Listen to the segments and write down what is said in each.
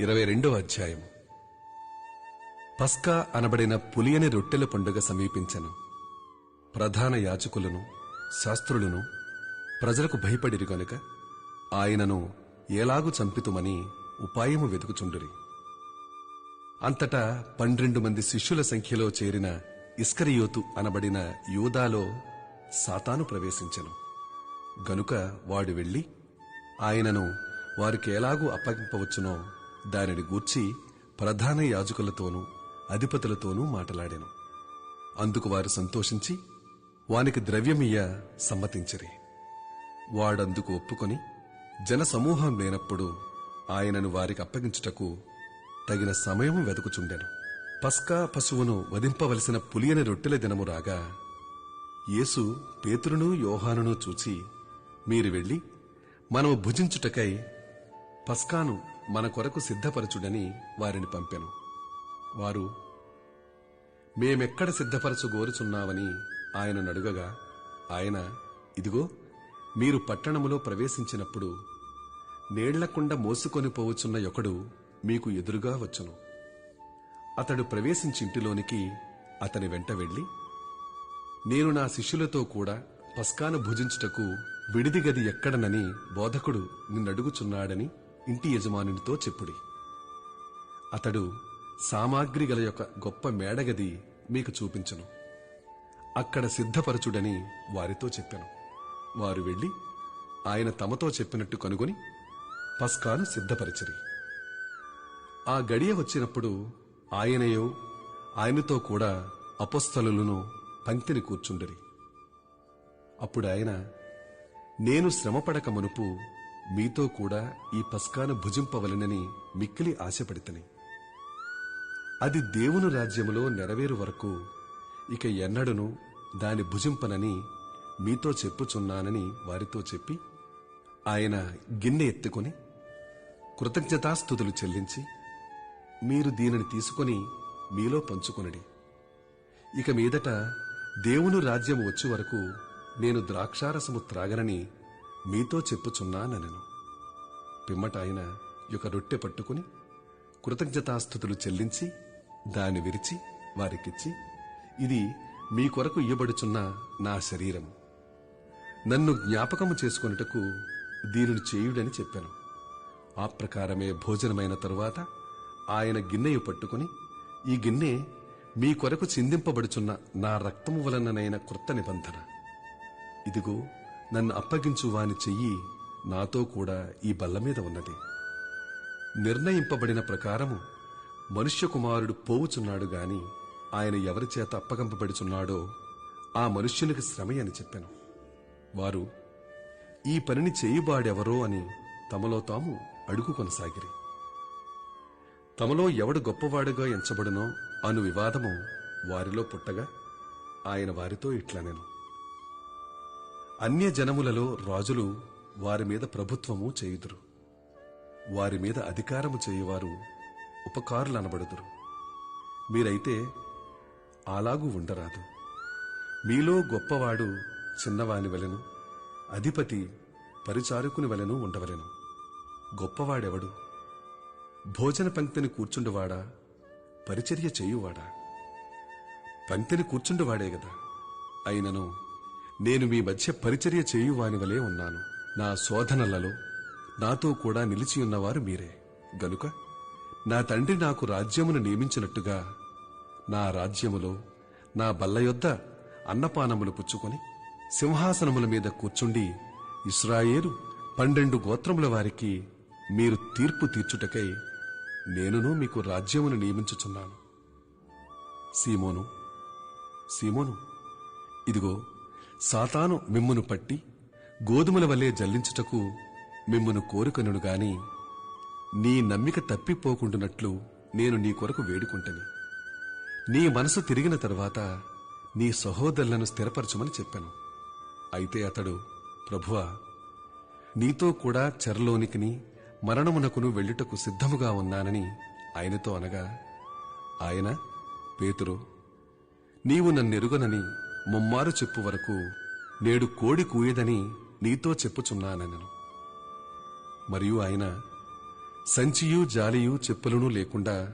ఇరవై రెండో అధ్యాయం పస్కా అనబడిన పులియని రొట్టెల పండుగ సమీపించెను. ప్రధాన యాజకులను శాస్త్రులను ప్రజలకు భయపడిరి గనుక ఆయనను ఎలాగు చంపితుమని ఉపాయము వెతుకుచుండురి. అంతటా పన్నెండు మంది శిష్యుల సంఖ్యలో చేరిన ఇస్కరియోతు అనబడిన యూదాలో సాతాను ప్రవేశించెను. గనుక వాడు వెళ్ళి ఆయనను వారికి ఎలాగూ అప్పగింపవచ్చునో దానిని గూర్చి ప్రధాన యాజకులతోనూ అధిపతులతోనూ మాట్లాడాను. అందుకు వారు సంతోషించి వానికి ద్రవ్యమియ్య సమ్మతించిరి. వాడందుకు ఒప్పుకొని జనసమూహం లేనప్పుడు ఆయనను వారికి అప్పగించుటకు తగిన సమయం వెతుకుచుండెను. పస్కా పశువును వధింపవలసిన పులియని రొట్టెల దినము రాగా యేసు పేతురును యోహానును చూచి మీరు వెళ్ళి మనము భుజించుటకై పస్కాను మన కొరకు సిద్ధపరచుడని వారిని పంపెను. వారు మేమెక్కడ సిద్ధపరచు సిద్ధపరచుగోరుచున్నావని ఆయనను అడుగగా ఆయన ఇదిగో మీరు పట్టణములో ప్రవేశించినప్పుడు నీళ్ళకుండ మోసుకొని పోవచ్చున్న ఒకడు మీకు ఎదురుగా వచ్చును. అతడు ప్రవేశించింటిలోనికి అతని వెంట వెళ్ళి నేను నా శిష్యులతో కూడా పస్కాను భుజించుటకు విడిది గది ఎక్కడనని బోధకుడు నిన్నడుగుచున్నాడని ఇంటి యజమానునితో చెప్పుడి. అతడు సామాగ్రి గల యొక్క గొప్ప మేడగది మీకు చూపించను. అక్కడ సిద్ధపరచుడని వారితో చెప్పాను. వారు వెళ్ళి ఆయన తమతో చెప్పినట్టు కనుగొని పస్కాను సిద్ధపరిచిరి. ఆ గడియ వచ్చినప్పుడు ఆయనయో ఆయనతో కూడా అపస్థలులను పంక్తిని కూర్చుండరి. అప్పుడు ఆయన నేను శ్రమపడక మునుపు మీతో కూడా ఈ పస్కాను భుజింపవలెనని మిక్కిలి ఆశపడితని. అది దేవుని రాజ్యములో నెరవేరు వరకు ఇక ఎన్నడును దాని భుజింపనని మీతో చెప్పుచున్నానని వారితో చెప్పి ఆయన గిన్నె ఎత్తుకొని కృతజ్ఞతాస్థుతులు చెల్లించి మీరు దీనిని తీసుకొని మీలో పంచుకొనడి. ఇక మీదట దేవుని రాజ్యం వచ్చే వరకు నేను ద్రాక్షారసము త్రాగనని మీతో చెప్పుచున్నానెను పిమ్మట ఆయన యొక్క రొట్టె పట్టుకుని కృతజ్ఞతాస్థుతులు చెల్లించి దాని విరిచి వారికిచ్చి ఇది మీ కొరకు ఇయ్యబడుచున్న నా శరీరం. నన్ను జ్ఞాపకము చేసుకొనుటకు దీనిని చేయుడని చెప్పాను. ఆ ప్రకారమే భోజనమైన తరువాత ఆయన గిన్నెయు పట్టుకుని ఈ గిన్నె మీ కొరకు చిందింపబడుచున్న నా రక్తము వలననైన కృత నిబంధన. ఇదిగో నన్ను అప్పగించు వాని చెయ్యి నాతో కూడా ఈ బల్ల మీద ఉన్నది. నిర్ణయింపబడిన ప్రకారము మనుష్య కుమారుడు పోవుచున్నాడు గాని ఆయన ఎవరి చేత అప్పగింపబడుచున్నాడో ఆ మనుష్యునికి శ్రమయని చెప్పాను. వారు ఈ పనిని చేయుబాడెవరో అని తమలో తాము అడుగు కొనసాగిరి. తమలో ఎవడు గొప్పవాడుగా ఎంచబడునో అను వివాదము వారిలో పుట్టగా ఆయన వారితో ఇట్లా నేను అన్య జనములలో రాజులు వారి మీద ప్రభుత్వము చేయుదురు. వారి మీద అధికారము చేయువారు ఉపకారులు అనబడుదురు మీరైతే అలాగూ ఉండరాదు. మీలో గొప్పవాడు చిన్నవాని వలెను అధిపతి పరిచారకుని వలెను ఉండవలెను. గొప్పవాడెవడు? భోజన పంక్తిని కూర్చుండువాడా? పరిచర్య చేయువాడా? పంక్తిని కూర్చుండువాడే గదా. అయినను నేను మీ మధ్య పరిచర్య చేయువాని వలె ఉన్నాను. నా శోధనలలో నాతో కూడా నిలిచియున్నవారు మీరే. గనుక నా తండ్రి నాకు రాజ్యమును నియమించినట్టుగా నా రాజ్యములో నా బల్ల యొద్ద అన్నపానములు పుచ్చుకొని సింహాసనముల మీద కూర్చుండి ఇస్రాయేలు పన్నెండు గోత్రముల వారికి మీరు తీర్పు తీర్చుటకై నేనును మీకు రాజ్యమును నియమించుచున్నాను. సీమోను సీమోను ఇదిగో సాతాను మిమ్మును పట్టి గోధుమల వలె జల్లించుటకు మిమ్మును కోరుకొనును గాని నీ నమ్మిక తప్పిపోకుంటున్నట్లు నేను నీ కొరకు వేడుకుంటని. నీ మనసు తిరిగిన తర్వాత నీ సహోదరులను స్థిరపరచమని చెప్పాను. అయితే అతడు ప్రభువా నీతో కూడా చెరలోనికిని మరణమునకును వెళ్ళుటకు సిద్ధముగా ఉన్నానని ఆయనతో అనగా ఆయన పేతురు నీవు నన్నెరుగనని ముమ్మారు చెప్పు వరకు నేడు కోడి కూయదని నీతో చెప్పుచున్నానెను. మరియు ఆయన సంచియు జాలియు చెప్పులను లేకుండా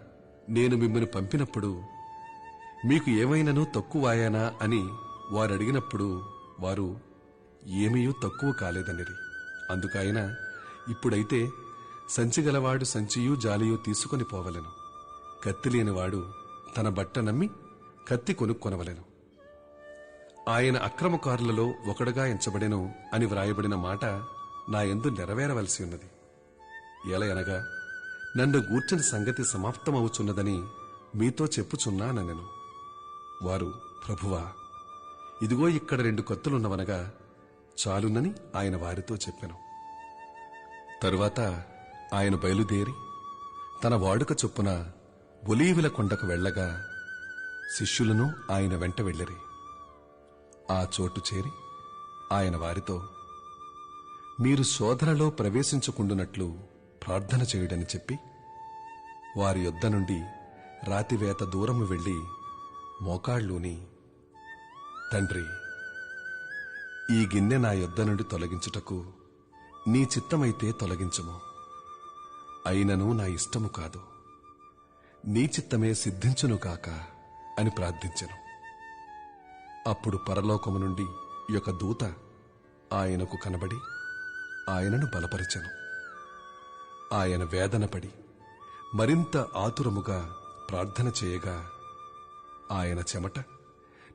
నేను మిమ్మల్ని పంపినప్పుడు మీకు ఏమైనను తక్కువాయానా అని వారు అడిగినప్పుడు వారు ఏమీయూ తక్కువ కాలేదనిరి. అందుకైన ఇప్పుడైతే సంచి గలవాడు సంచియు జాలియు తీసుకొని పోవలెను. కత్తి లేనివాడు తన బట్ట నమ్మి కత్తి కొనుక్కొనవలెను. ఆయన అక్రమకారులలో ఒకడుగా ఎంచబడెను అని వ్రాయబడిన మాట నా ఎందు నెరవేరవలసి ఉన్నది. ఎలయనగా నన్ను గూర్చిన సంగతి సమాప్తమవుచున్నదని మీతో చెప్పుచున్నానెను వారు ప్రభువా ఇదిగో ఇక్కడ రెండు కత్తులున్నవనగా చాలునని ఆయన వారితో చెప్పెను. తరువాత ఆయన బయలుదేరి తన వాడుక చొప్పున ఒలీవుల కొండకు వెళ్ళగా శిష్యులను ఆయన వెంట వెళ్ళిరి. ఆ చోటు చేరి ఆయన వారితో మీరు శోధనలో ప్రవేశించుకుండునట్లు ప్రార్థన చేయుడని చెప్పి వారి యొద్ద నుండి రాతివేత దూరము వెళ్ళి మోకాళ్ళూని తండ్రి ఈ గిన్నె నా యొద్ద నుండి తొలగించుటకు నీ చిత్తమైతే తొలగించము. అయినను నా ఇష్టము కాదు. నీ చిత్తమే సిద్ధించును కాక అని ప్రార్థించను. అప్పుడు పరలోకము నుండి యొక్క దూత ఆయనకు కనబడి ఆయనను బలపరిచెను. ఆయన వేదనపడి మరింత ఆతురముగా ప్రార్థన చేయగా ఆయన చెమట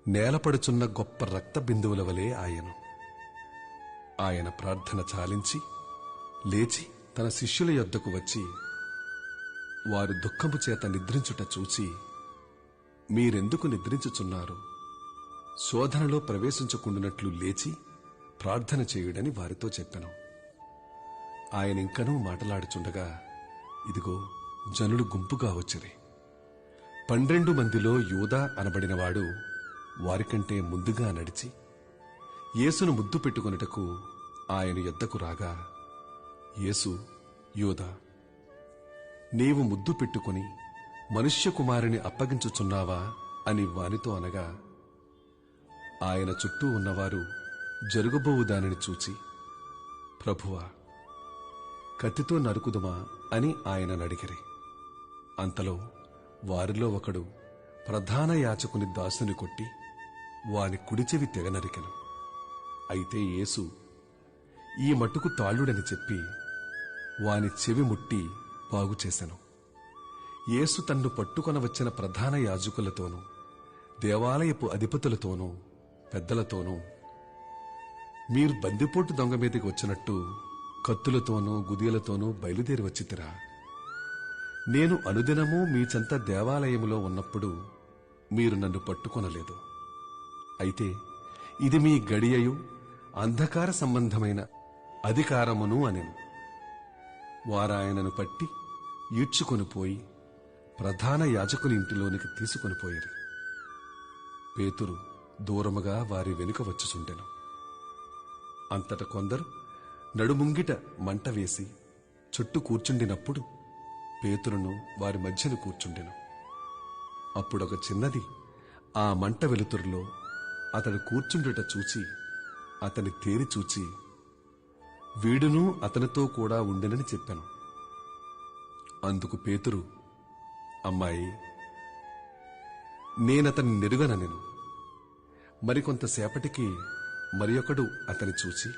నేలపడుచున్న గొప్ప రక్త బిందువుల వలె ఆయను. ఆయన ప్రార్థన చాలించి లేచి తన శిష్యుల యొద్దకు వచ్చి వారు దుఃఖము చేత నిద్రించుట చూచి మీరెందుకు నిద్రించుచున్నారు? శోధనలో ప్రవేశించకుండునట్లు లేచి ప్రార్థన చేయుడని వారితో చెప్పెను. ఆయన ఇంకనూ మాటలాడుచుండగా ఇదిగో జనులు గుంపుగా వచ్చిరి. పన్నెండు మందిలో యూదా అనబడినవాడు వారికంటే ముందుగా నడిచి యేసును ముద్దు పెట్టుకొనుటకు ఆయన ఎద్దకు రాగా యేసు యూదా నీవు ముద్దు పెట్టుకుని మనుష్య కుమారుని అప్పగించుచున్నావా అని వానితో అనగా ఆయన చుట్టూ ఉన్నవారు జరుగబోవు దానిని చూచి ప్రభువా కత్తితో నరుకుదుమా అని ఆయన అడిగిరి అంతలో వారిలో ఒకడు ప్రధాన యాచకుని దాసుని కొట్టి వాని కుడిచెవి తెగనరికెను అయితే యేసు ఈ మట్టుకు తాళ్ళుడని చెప్పి వాని చెవి ముట్టి బాగుచేశాను యేసు తన్ను పట్టుకొన వచ్చిన ప్రధాన యాజకులతోనూ దేవాలయపు అధిపతులతోనూ పెద్దలతోనూ మీరు బందిపోటు దొంగ మీదకి వచ్చినట్టు కత్తులతోనూ గుదియలతోనూ బయలుదేరి వచ్చితిరా. నేను అనుదినము మీ చెంత దేవాలయములో ఉన్నప్పుడు మీరు నన్ను పట్టుకొనలేదు. అయితే ఇది మీ గడియయు అంధకార సంబంధమైన అధికారమును అనెను. వారాయనను పట్టి ఈడ్చుకొని పోయి ప్రధాన యాజకుని ఇంటిలోనికి తీసుకొనిపోయిరి పేతురు దూరముగా వారి వెనుక వచ్చుచుండెను. అంతట కొందరు నడుముంగిట మంట వేసి చుట్టూ కూర్చుండినప్పుడు పేతురును వారి మధ్యన కూర్చుండెను. అప్పుడొక చిన్నది ఆ మంట వెలుతురులో అతడు కూర్చుండుట చూచి అతని తేరి చూచి వీడును అతనితో కూడా ఉండెనని చెప్పాను. అందుకు పేతురు అమ్మాయి నేనతని నెరుగననెను. మరికొంతసేపటికి మరి ఒకడు అతని చూచి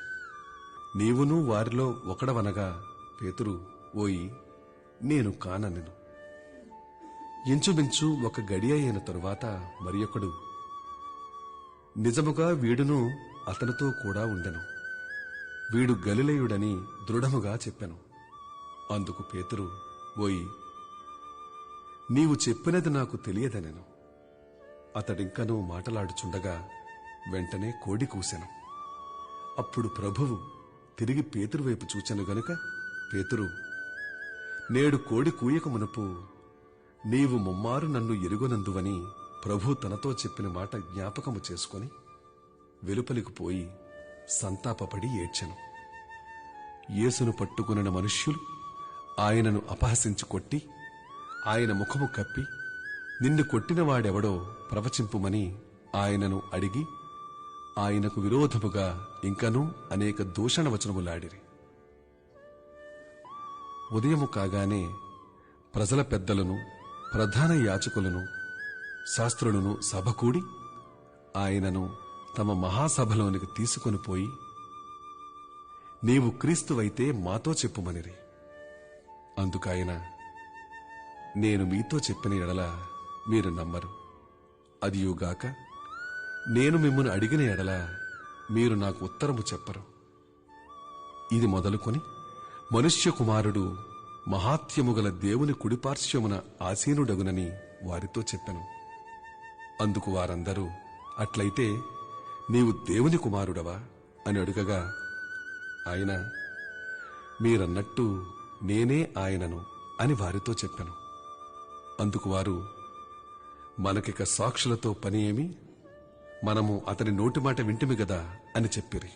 నీవును వారిలో ఒకడవనగా పేతురు ఓయి నేను కాననెను. ఇంచుమించు ఒక గడియ అయిన తరువాత మరి ఒకడు నిజముగా వీడును అతనితో కూడా ఉండెను. వీడు గలిలయుడని దృఢముగా చెప్పెను. అందుకు పేతురు ఓయి నీవు చెప్పినది నాకు తెలియదనెను. అతడింకనూ మాటలాడుచుండగా వెంటనే కోడి కూసెను. అప్పుడు ప్రభువు తిరిగి పేతురు వైపు చూచెను గనుక పేతురు నేడు కోడి కూయక మునుపు నీవు ముమ్మారు నన్ను ఎరుగనందువని ప్రభు తనతో చెప్పిన మాట జ్ఞాపకము చేసుకొని వెలుపలికి పోయి సంతాపపడి ఏడ్చెను. యేసును పట్టుకున్న మనుష్యులు ఆయనను అపహసించి కొట్టి ఆయన ముఖము కప్పి నిన్ను కొట్టిన వాడెవడో ప్రవచింపుమని ఆయనను అడిగి ఆయనకు విరోధముగా ఇంకనూ అనేక దూషణ వచనములాడిరి ఉదయము కాగానే ప్రజల పెద్దలను ప్రధాన యాచకులను శాస్త్రులను సభకూడి ఆయనను తమ మహాసభలోనికి తీసుకొని పోయి నీవు క్రీస్తువైతే మాతో చెప్పుమనిరి. అందుకాయన నేను మీతో చెప్పిన ఎడల మీరు నమ్మరు. అదియుగాక నేను మిమ్మల్ని అడిగిన ఎడల మీరు నాకు ఉత్తరము చెప్పరు. ఇది మొదలుకొని మనుష్య కుమారుడు మహాత్యము గల దేవుని కుడిపార్శ్వమున ఆసీనుడగునని వారితో చెప్పాను. అందుకు వారందరూ అట్లయితే నీవు దేవుని కుమారుడవా? అని అడుగగా ఆయన మీరన్నట్టు నేనే ఆయనను అని వారితో చెప్పాను. అందుకు వారు మనకిక సాక్షులతో పని ఏమి మనము అతని నోటి మాట వింటిమి గదా అని చెప్పిరి.